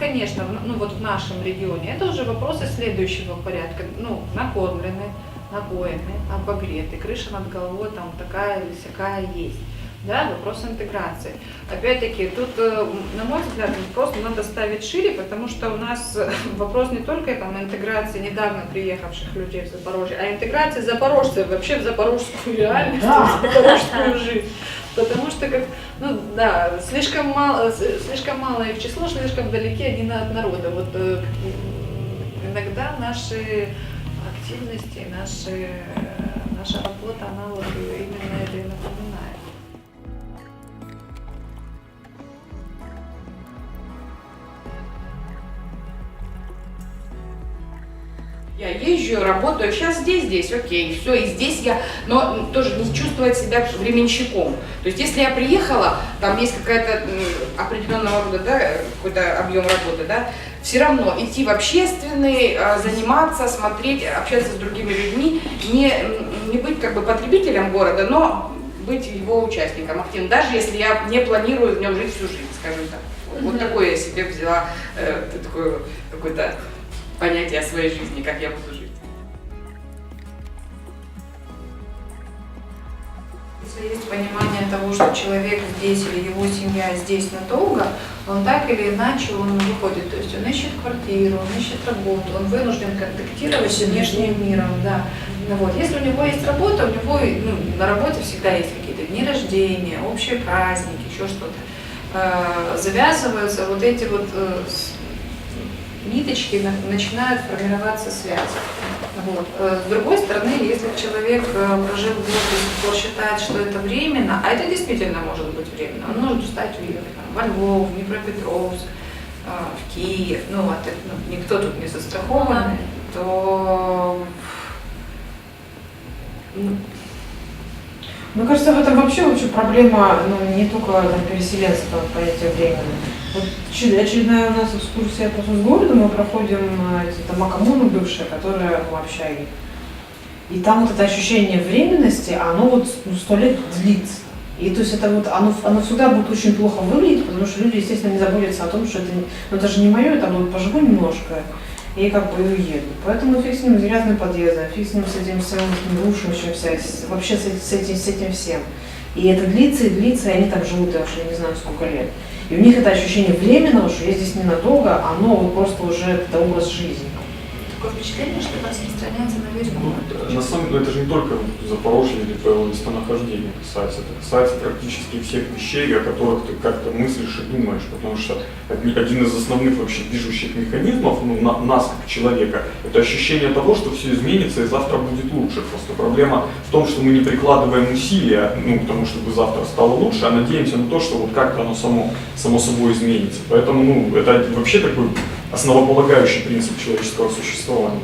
Конечно, ну вот в нашем регионе, это уже вопросы следующего порядка. Ну, накормлены, напоены, обогреты, крыша над головой там такая или всякая есть. Да, вопрос интеграции. Опять-таки, тут, э, на мой взгляд, просто надо ставить шире, потому что у нас э, вопрос не только там, интеграции недавно приехавших людей в Запорожье, а интеграции запорожцев вообще в запорожскую реальность, Да. в запорожскую жизнь. Потому что, как, ну да, слишком мало, с- слишком мало их число, слишком далеки они от народа. Вот э, иногда наши активности, наши, э, наша работа, она вот именно это и напоминает. Я езжу, работаю, сейчас здесь, здесь, окей, все, и здесь я, но тоже не чувствовать себя временщиком. То есть если я приехала, там есть какая-то определенного рода, да, какой-то объем работы, да, все равно идти в общественный, а, заниматься, смотреть, общаться с другими людьми, не, не быть как бы потребителем города, но быть его участником активным, даже если я не планирую в нем жить всю жизнь, скажем так. Вот такое я себе взяла, э, такое какое-то понятие о своей жизни, как я буду жить. Если есть понимание того, что человек здесь или его семья здесь надолго, он так или иначе он выходит, то есть он ищет квартиру, он ищет работу, он вынужден контактировать с внешним миром, да. Ну вот. Если у него есть работа, у него ну, на работе всегда есть какие-то дни рождения, общие праздники, еще что-то. Э, Завязываются вот эти вот э, ниточки, на- начинают формироваться связи. Вот. Э, С другой стороны, если человек э, прожил год и до сих пор считает, что это временно, а это действительно может быть временно, он может устать уехать там, во Львов, в Днепропетровск, э, в Киев, ну, а так, ну, никто тут не застрахован, то ну, Мне кажется, в этом вообще вообще проблема ну, не только там, переселенства понятия времени. Вот очер- очередная у нас экскурсия по городу, мы проходим э, эти дома коммуны бывшие, которые ну, общаги. И там вот это ощущение временности, оно вот ну, сто лет длится. И то есть это вот, оно, оно всегда будет очень плохо выглядеть, потому что люди, естественно, не заботятся о том, что это, ну, это же не мое, это вот поживу немножко и как бы уеду. Поэтому фиг с ним с грязным подъездом, фиг с ним с этим всем рушившимся, с- вообще с, с этим, с этим всем. И это длится и длится, и они там живут, я уже не знаю сколько лет. И у них это ощущение временного, что я здесь ненадолго, оно вот просто уже это образ жизни. Такое впечатление, что это распространяется на весь город. На самом деле это же не только Запорожье или твоего местонахождения касается, это касается практически всех вещей, о которых ты как-то мыслишь и думаешь, потому что один из основных вообще движущих механизмов ну, на- нас как человека, это ощущение того, что все изменится и завтра будет лучше. Просто проблема в том, что мы не прикладываем усилия, ну, потому чтобы завтра стало лучше, а надеемся на то, что вот как-то оно само, само собой изменится. Поэтому ну, это вообще такой основополагающий принцип человеческого существования.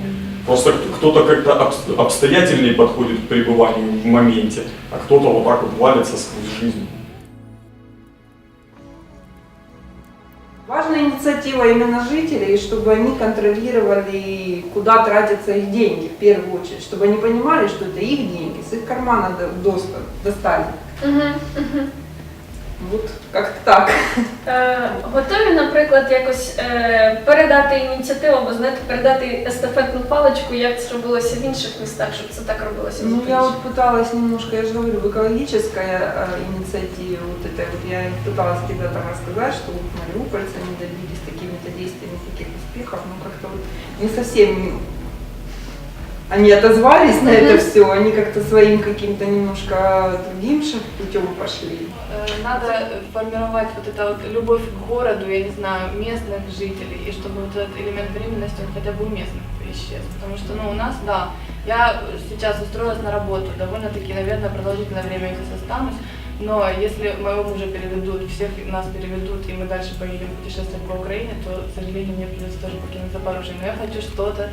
Просто кто-то как-то обс- обстоятельнее подходит к пребыванию в моменте, а кто-то вот так вот валится сквозь жизнь. Важна инициатива именно жителей, чтобы они контролировали, куда тратятся их деньги в первую очередь, чтобы они понимали, что это их деньги, с их кармана до- доста- достали. Вот как-то так. Е, готові, наприклад, якось е, передати ініціативу, або знаєте, передати естафетну паличку, як це робилося в інших містах, щоб це так робилося в Ну, я Запоріжжі? вот пыталась немножко, я же говорю, в экологической э, инициативе вот этой вот, я пыталась ребятам рассказать, что вот мариупольцы, они добились такими-то действиями таких успехов, но как-то вот не совсем они отозвались на это все, они как-то своим каким-то немножко другим путем пошли. Э, Надо формировать вот это вот любовь к городу, я не знаю, местных жителей, и чтобы вот этот элемент временности он хотя бы у местных исчез. Потому что, ну, у нас, да, я сейчас устроилась на работу, довольно-таки, наверное, продолжительное время здесь останусь, но если моего мужа переведут, всех нас переведут, и мы дальше поедем путешествовать по Украине, то, к сожалению, мне придется тоже покинуть Запорожье. Но я хочу что-то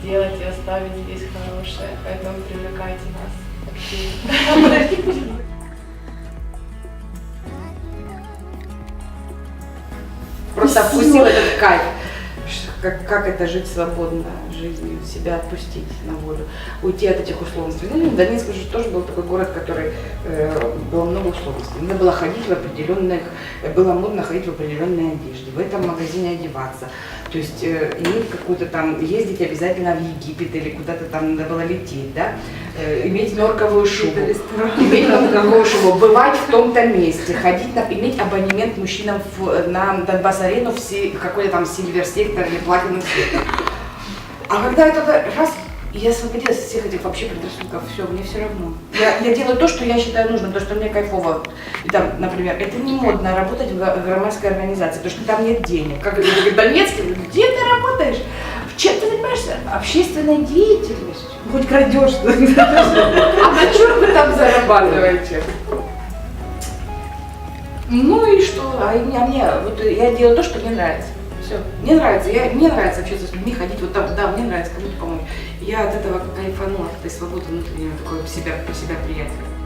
сделать и оставить здесь хорошее, поэтому привлекайте нас активно. Просто впустил этот кайф. Как, как это жить свободно жизнью, себя отпустить на волю, уйти от этих условностей. Ну, Донецк же тоже был такой город, который э, было много условностей. Надо было ходить в определенных, было модно ходить в определенной одежде, в этом магазине одеваться. То есть э, иметь какую-то там, ездить обязательно в Египет или куда-то там надо было лететь, да, Э, иметь норковую шубу, иметь норковую шубу, бывать в том-то месте, ходить, на, иметь абонемент мужчинам в, на Донбасс-арену в, какой-то там сильвер-сектор или платиновый сектор. А когда это раз, я освободилась от всех этих вообще предрассудков, все, мне все равно. Я, я делаю то, что я считаю нужным, то, что мне кайфово. И там, например, это не модно работать в, в громадской организации, потому что там нет денег. Как говорит Донецкий, где ты работаешь? Чем ты занимаешься? Общественной деятельностью. Хоть крадешь. А на чем вы там зарабатываете? Ну и что? А а мне вот я делаю то, что мне нравится. Все. Мне нравится. Я, мне нравится общаться с людьми, ходить вот там, да, мне нравится кому-то помочь. Я от этого кайфану, от этой свободы внутреннего, такое себя, себя приятия.